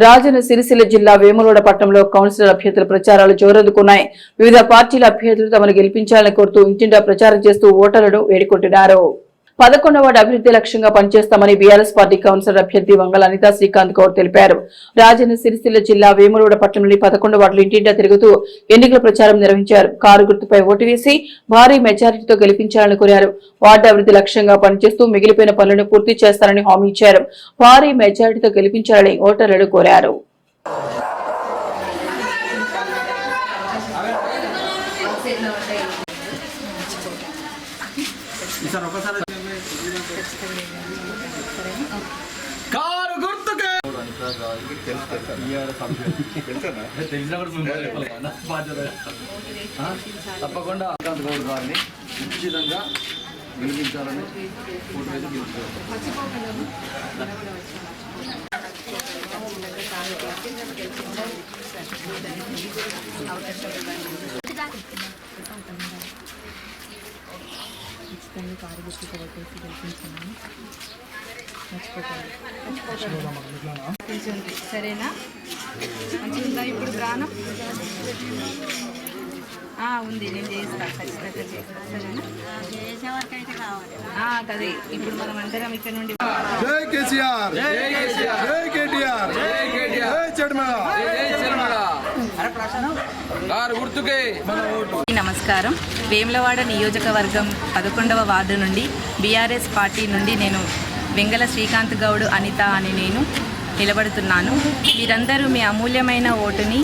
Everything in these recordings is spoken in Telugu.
రాజన్న సిరిసిల్ల జిల్లా వేములవాడ పట్టణంలో కౌన్సిలర్ అభ్యర్థుల ప్రచారాలు జోరందుకున్నాయి వివిధ పార్టీల అభ్యర్థులు తమను గెలిపించాలని కోరుతూ ఇంటింటా ప్రచారం చేస్తూ ఓటర్లను వేడుకుంటున్నారు. పదకొండవ వార్డు అభివృద్ధి లక్ష్యంగా పనిచేస్తామని బీఆర్ఎస్ పార్టీ కౌన్సిలర్ అభ్యర్థి వంగల అనితా శ్రీకాంత్ గౌడ్ తెలిపారు. రాజన్న సిరిసిల్ల జిల్లా వేములవాడ పట్టణంలోని పదకొండు వార్డులు ఇంటింటా తిరుగుతూ ఎన్నికల ప్రచారం నిర్వహించారు. కారు గుర్తుపై ఓటు వేసి భారీ మెజారిటీతో గెలిపించాలని కోరారు. వార్డు అభివృద్ధి లక్ష్యంగా పనిచేస్తూ మిగిలిపోయిన పనులను పూర్తి చేస్తారని హామీ ఇచ్చారు. భారీ మెజారిటీతో గెలిపించాలని ఓటర్లను కోరారు. కారు గుర్తుకే. తప్పకుండా శ్రీకాంత్ గౌడ్ గారిని ఉచితంగా గెలిపించాలని ఓటు వేసి గెలిపించారు ఖచ్చితంగా కారు గుర్తు కొట్టేసి గెలిపించున్నాను మర్చిపోకండి సరేనా? మంచిగా ఉందా ఇప్పుడు ప్రాణం? ఆ, ఉంది. నేను చేస్తా. ఖచ్చితంగా చేస్తా. సరేనా? ఆ, కదే ఇప్పుడు మనం అందరం ఇక్కడ నుండి జై కేసీఆర్. జై కేటీఆర్. జై చెడ్మల. నమస్కారం. వేములవాడ నియోజకవర్గం పదకొండవ వార్డు నుండి బీఆర్ఎస్ పార్టీ నుండి నేను వెంగళ శ్రీకాంత్ గౌడ్ అనిత అని నేను నిలబడుతున్నాను. మీరందరూ మీ అమూల్యమైన ఓటుని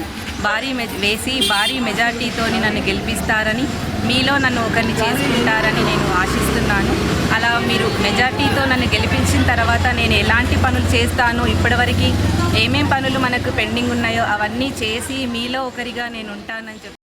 భారీ వేసి భారీ మెజార్టీతోని నన్ను గెలిపిస్తారని మీలో నన్ను ఒకరిని చేసుకుంటారని నేను ఆశిస్తున్నాను అలా మీరు మెజార్టీతో నన్ను గెలిపించిన తర్వాత నేను ఎలాంటి పనులు చేస్తాను? ఇప్పటివరకు ఏమేం పనులు మనకు పెండింగ్ ఉన్నాయో అవన్నీ చేసి మీలో ఒకరిగా నేను ఉంటానని చెప్పి